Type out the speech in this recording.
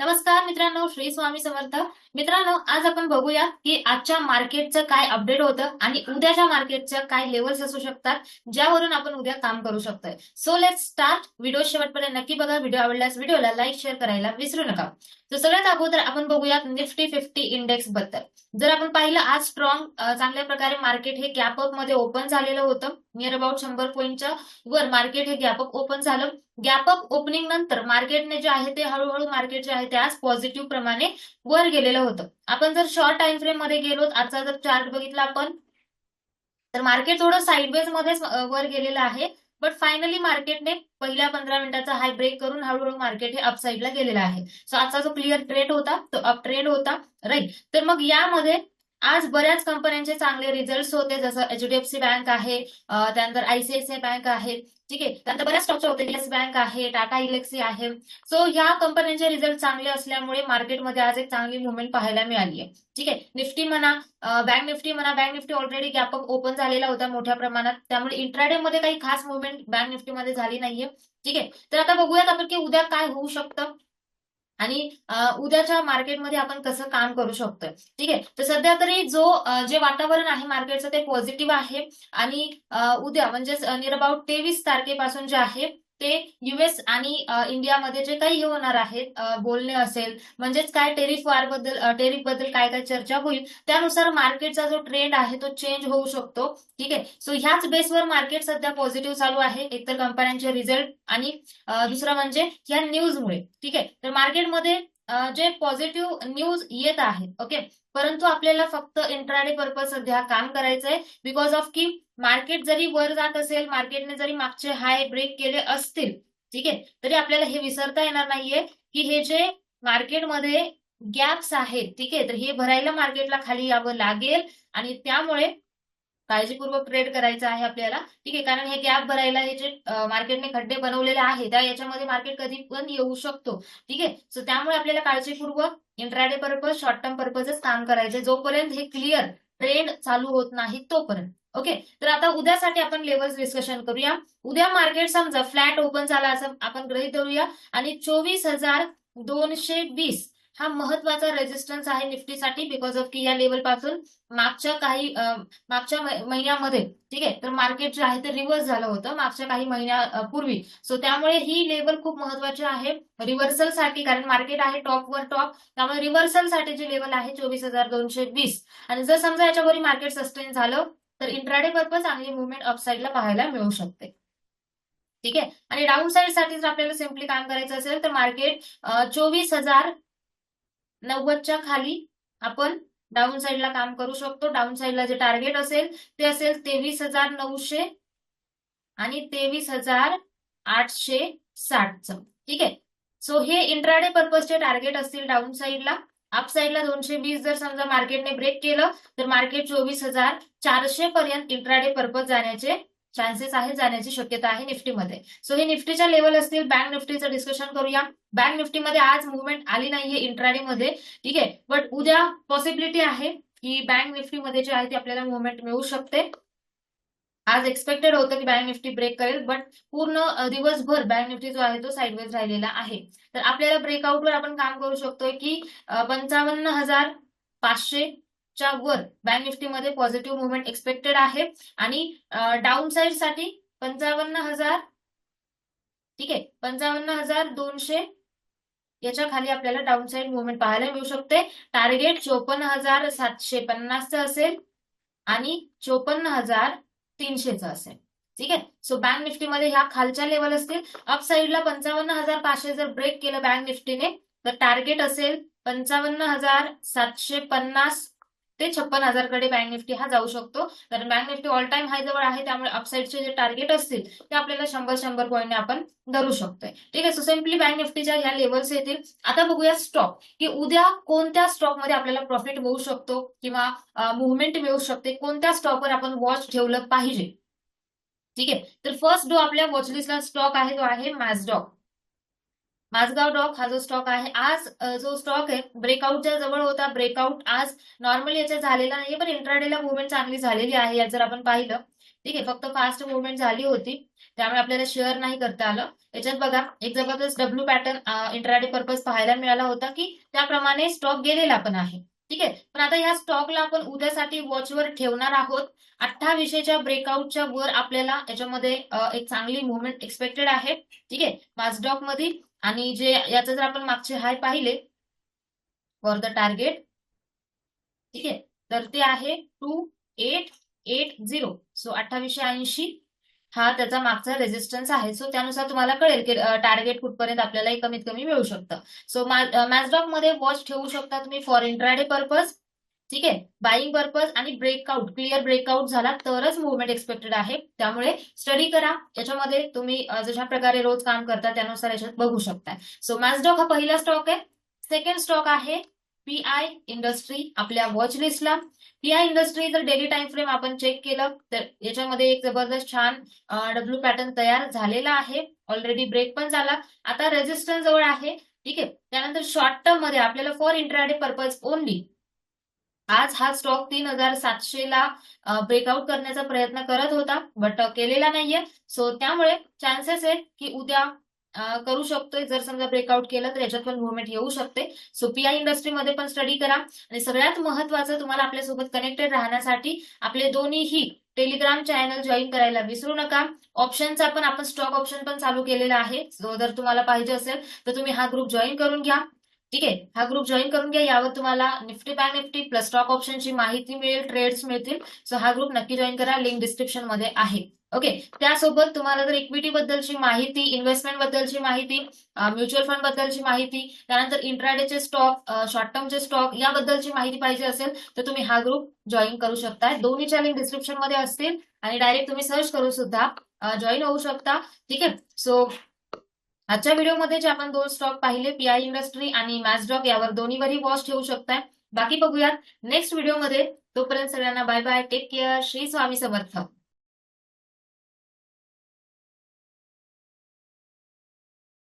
नमस्कार मित्रांनो श्री स्वामी समर्थ. मित्रांनो आज आपण बघूया की आजच्या मार्केटचं काय अपडेट होतं आणि उद्याच्या मार्केटच्या काय लेवल्स असू शकतात ज्यावरून आपण उद्या काम करू शकतोय. सो लेट स्टार्ट व्हिडिओ शेवटपर्यंत नक्की बघा. व्हिडिओ आवडल्यास व्हिडिओला लाईक शेअर करायला विसरू नका. तर सगळ्यात अगोदर आपण बघूयात निफ्टी फिफ्टी इंडेक्सबद्दल. जर आपण पाहिलं आज स्ट्रॉंग चांगल्या प्रकारे मार्केट हे कॅपअपमध्ये ओपन झालेलं होतं. नियर अबाउट शंभर पॉईंटच्या वर मार्केट हे गॅपअप ओपन झालं. गॅपअप ओपनिंग नंतर मार्केटने जे आहे ते हळूहळू मार्केट जे आहे ते आज पॉझिटिव्ह प्रमाणे वर गेलेलं होतं. आपण जर शॉर्ट टाइम फ्रेममध्ये गेलो आजचा जर चार्ट बघितला आपण तर मार्केट थोडं साईडवेज मध्येच वर गेलेलं आहे. बट फायनली मार्केटने पहिल्या पंधरा मिनिटाचा हाय ब्रेक करून हळूहळू मार्केट हे अपसाईडला गेलेलं आहे. सो आजचा जो क्लिअर ट्रेड होता तो अप ट्रेड होता राईट तर मग यामध्ये आज बऱ्याच कंपन्यांचे चांगले रिझल्ट होते जसं एचडीएफसी बँक आहे त्यानंतर आयसीआयसीआय बँक आहे ठीक आहे. त्यानंतर बऱ्याच स्टॉक्स होते येस बँक आहे टाटा इलेक्सी आहे. सो ह्या कंपन्यांचे रिझल्ट चांगले असल्यामुळे मार्केटमध्ये आज एक चांगली मुवमेंट पाहायला मिळाली आहे. ठीक आहे. निफ्टी म्हणा बँक निफ्टी म्हणा bank Nifty already gap open झालेला होता मोठ्या प्रमाणात. त्यामुळे इंट्राडे मध्ये काही खास मुवमेंट बँक निफ्टीमध्ये झाली नाहीये. ठीक आहे. तर आता बघूयात आपण की उद्या काय होऊ शकतं. आणि उद्याच्या मार्केटमध्ये आपण कसं काम करू शकतोय. ठीक आहे? तर सध्या तरी जो जे वातावरण आहे मार्केटचं ते पॉझिटिव्ह आहे. आणि उद्या म्हणजेच निअर अबाउट तेवीस तारखेपासून जे आहे ते युएस आणि इंडियामध्ये जे काही होणार आहेत बोलणे असेल म्हणजेच काय टेरिफ वारबद्दल टेरिफबद्दल काय काय चर्चा होईल त्यानुसार मार्केटचा जो ट्रेंड आहे तो चेंज होऊ शकतो. ठीक आहे? सो ह्याच बेसवर मार्केट सध्या पॉझिटिव्ह चालू आहे एकतर कंपन्यांचे रिझल्ट आणि दुसरं म्हणजे ह्या न्यूजमुळे ठीक आहे? तर मार्केटमध्ये जे पॉझिटिव्ह न्यूज येत आहेत ओके परंतु आपल्याला फक्त इंट्राडे पर्पज सध्या काम करायचंय बिकॉज ऑफ की मार्केट जरी वर जात असेल मार्केटने जरी मागचे हाय ब्रेक केले असतील ठीक? आहे तरी आपल्याला हे विसरता येणार नाहीये की हे जे मार्केटमध्ये गॅप्स आहेत ठीक? आहे तर हे भरायला मार्केटला खाली यावं लागेल आणि त्यामुळे काळजीपूर्वक ट्रेड करायचं आहे आपल्याला. ठीक आहे? कारण हे गॅप भरायला हे जे मार्केटने खड्डे बनवलेले आहे त्या याच्यामध्ये मार्केट कधी पण येऊ शकतो. ठीक आहे? सो त्यामुळे आपल्याला काळजीपूर्वक इंट्राडे पर्पज शॉर्ट टर्म पर्पजच काम करायचे जोपर्यंत हे क्लिअर ट्रेंड चालू होत नाही तोपर्यंत. ओके तर आता उद्यासाठी आपण लेवल्स डिस्कशन करूया. उद्या मार्केट समजा फ्लॅट ओपन झाला असं आपण गृहीत धरूया. आणि चोवीस हजार दोनशे वीस हा महत्त्वाचा रेजिस्टन्स आहे निफ्टीसाठी बिकॉज ऑफ की या लेवलपासून मागच्या काही मागच्या महिन्यामध्ये ठीक आहे? तर मार्केट जे आहे ते रिव्हर्स झालं होतं मागच्या काही महिन्यापूर्वी सो त्यामुळे ही लेवल खूप महत्वाची आहे. रिव्हर्सलसाठी कारण मार्केट आहे टॉपवर टॉप त्यामुळे रिव्हर्सलसाठी जे लेवल आहे चोवीस हजार दोनशे वीस. आणि जर समजा याच्यावर मार्केट सस्टेन झालं तर इंट्राडे पर्पज चांगली मुवमेंट अपसाईडला पाहायला मिळू शकते. ठीक आहे? आणि डाऊन साईडसाठी जर आपल्याला सिम्पली काम करायचं असेल तर मार्केट चोवीस हजार नव्वदच्या खाली आपण डाऊन साईडला काम करू शकतो. डाऊन साईडला जे टार्गेट असेल ते असेल तेवीस हजार नऊशे आणि तेवीस हजार आठशे साठचं. ठीक आहे? सो हे इंट्राडे पर्पजचे टार्गेट असतील डाऊन साईडला अप साईडला दोनशे वीस जर समजा मार्केटने ब्रेक केलं तर मार्केट चोवीस हजार चारशे पर्यंत इंट्राडे पर्पज जाण्याचे चान्सेस आहे जाण्याची शक्यता आहे निफ्टीमध्ये. सो हे निफ्टीच्या लेवल असतील बँक निफ्टीचं डिस्कशन करूया. बँक निफ्टीमध्ये आज मुवमेंट आली नाहीये इंट्राडे मध्ये ठीक आहे? बट उद्या पॉसिबिलिटी आहे की बँक निफ्टीमध्ये जे आहे ते आपल्याला मुवमेंट मिळू शकते. आज एक्सपेक्टेड होतं की बँक निफ्टी ब्रेक करेल बट पूर्ण दिवसभर बँक निफ्टी जो आहे तो साईडवेज राहिलेला आहे. तर आपल्याला ब्रेकआउटवर आपण काम करू शकतोय की पंचावन्न हजार पाचशे च्या वर बँक निफ्टीमध्ये पॉझिटिव्ह मुवमेंट एक्सपेक्टेड आहे. आणि डाऊन साईडसाठी पंचावन्न हजार ठीक आहे पंचावन्न हजार दोनशे याच्या खाली आपल्याला डाऊन साईड मुवमेंट पाहायला मिळू शकते. टार्गेट चोपन्न हजार सातशे पन्नासचं असेल आणि चोपन्न हजार तीनशेचं असेल. ठीक आहे? सो बँक निफ्टीमध्ये ह्या खालच्या लेवल असतील. अप साईडला पंचावन्न हजार पाचशे जर ब्रेक केलं बँक निफ्टीने तर टार्गेट असेल पंचावन्न हजार सातशे पन्नास ते छप्पन हजारकडे बँक निफ्टी हा जाऊ शकतो. कारण bank Nifty all time high जवळ आहे त्यामुळे अपसाईडचे जे टार्गेट असतील ते आपल्याला शंभर शंभर पॉईंट आपण धरू शकतोय. ठीक आहे सो सिम्पली बँक निफ्टीच्या ह्या लेवल्स येतील. आता बघूया स्टॉक की उद्या कोणत्या स्टॉकमध्ये आपल्याला प्रॉफिट मिळू शकतो किंवा मुवमेंट मिळू शकते कोणत्या स्टॉकवर आपण वॉच ठेवलं पाहिजे? ठीक आहे तर फर्स्ट डो आपल्या वॉचलिस्टला स्टॉक आहे तो आहे मॅसडॉक माझगाव डॉक हा जो स्टॉक आहे आज जो स्टॉक आहे ब्रेकआउटच्या जवळ होता. ब्रेकआउट आज नॉर्मली याच्या झालेला नाहीये पण इंट्राडेला मुवमेंट चांगली झालेली आहे यात जर आपण पाहिलं. ठीक आहे फक्त फास्ट मुवमेंट झाली होती त्यामुळे आपल्याला शेअर नाही करता आलं. याच्यात बघा एक जबरदस्त डब्ल्यू पॅटर्न इंट्राडे पर्पज पाहायला मिळाला होता की त्याप्रमाणे स्टॉक गेलेला पण आहे. ठीक आहे पण आता या स्टॉकला आपण उद्यासाठी वॉचवर ठेवणार आहोत. अठ्ठावीसच्या ब्रेकआउटच्या वर आपल्याला याच्यामध्ये एक चांगली मुवमेंट एक्सपेक्टेड आहे. ठीक आहे माझडॉकमध्ये आणि जे याचं जर आपण मागचे हाय पाहिले फॉर द टार्गेट ठीक आहे? तर ते आहे two eight eight zero so अठ्ठावीसशे ऐंशी हा त्याचा मागचा रेजिस्टन्स आहे. सो त्यानुसार तुम्हाला कळेल की टार्गेट कुठपर्यंत आपल्याला कमीत कमी मिळू शकतं. सो मॅचडॉकमध्ये वॉच ठेवू शकता तुम्ही फॉर इंट्राडे पर्पज ठीक आहे? बाईंग पर्पज आणि ब्रेकआउट क्लिअर ब्रेकआउट झाला तरच मुवमेंट एक्सपेक्टेड आहे. त्यामुळे स्टडी करा. याच्यामध्ये तुम्ही जशा प्रकारे रोज काम करता त्यानुसार याच्यात बघू शकता सो मॅसडॉक हा पहिला स्टॉक आहे. सेकंड स्टॉक आहे पी आय इंडस्ट्री आपल्या वॉच लिस्टला पी आय इंडस्ट्री जर डेली टाइम फ्रेम आपण चेक केलं तर याच्यामध्ये एक जबरदस्त छान डब्ल्यू पॅटर्न तयार झालेला आहे. ऑलरेडी ब्रेक पण झाला. आता रेजिस्टन्स जवळ आहे. ठीक आहे? त्यानंतर शॉर्ट टर्ममध्ये आपल्याला फॉर इंट्राडे पर्पज ओनली आज हा स्टॉक तीन हजार सातशे ला ब्रेकआउट करण्याचा प्रयत्न करत होता बट केलेला नाहीये. सो त्यामुळे चान्सेस आहे की उद्या करू शकतोय. जर समजा ब्रेकआउट केलं तर याच्यात पण मुवमेंट येऊ शकते. सो पीआय इंडस्ट्रीमध्ये पण स्टडी करा. आणि सगळ्यात महत्वाचं तुम्हाला आपल्यासोबत कनेक्टेड राहण्यासाठी आपले दोन्हीही टेलिग्राम चॅनल जॉईन करायला विसरू नका. ऑप्शनचा पण आपण स्टॉक ऑप्शन पण चालू केलेला आहे. जर तुम्हाला पाहिजे असेल तर तुम्ही हा ग्रुप जॉईन करून घ्या. ठीक आहे? हा ग्रुप जॉईन करून घ्या. यावर तुम्हाला Nifty bank Nifty plus stock ऑप्शनची माहिती मिळेल ट्रेड्स मिळतील. सो हा ग्रुप नक्की जॉईन करा. लिंक डिस्क्रिप्शनमध्ये आहे. ओके त्यासोबत तुम्हाला जर इक्विटी बद्दलची माहिती इन्व्हेस्टमेंट बद्दलची माहिती म्युच्युअल फंड बद्दलची माहिती त्यानंतर इंट्राडेचे स्टॉक शॉर्ट टर्मचे स्टॉक याबद्दलची माहिती पाहिजे असेल तर तुम्ही हा ग्रुप जॉईन करू शकता दोन्हीच्या लिंक डिस्क्रिप्शनमध्ये असतील आणि डायरेक्ट तुम्ही सर्च करून सुद्धा जॉईन होऊ शकता. ठीक आहे? सो आजच्या व्हिडिओमध्ये जे आपण दोन स्टॉक पाहिले पीआय इंडस्ट्री आणि मॅसडॉक यावर दोन्हीवरही वॉच ठेवू शकताय. बाकी बघूयात नेक्स्ट व्हिडिओमध्ये तोपर्यंत सगळ्यांना bye bye take care Shri Swami Samarth.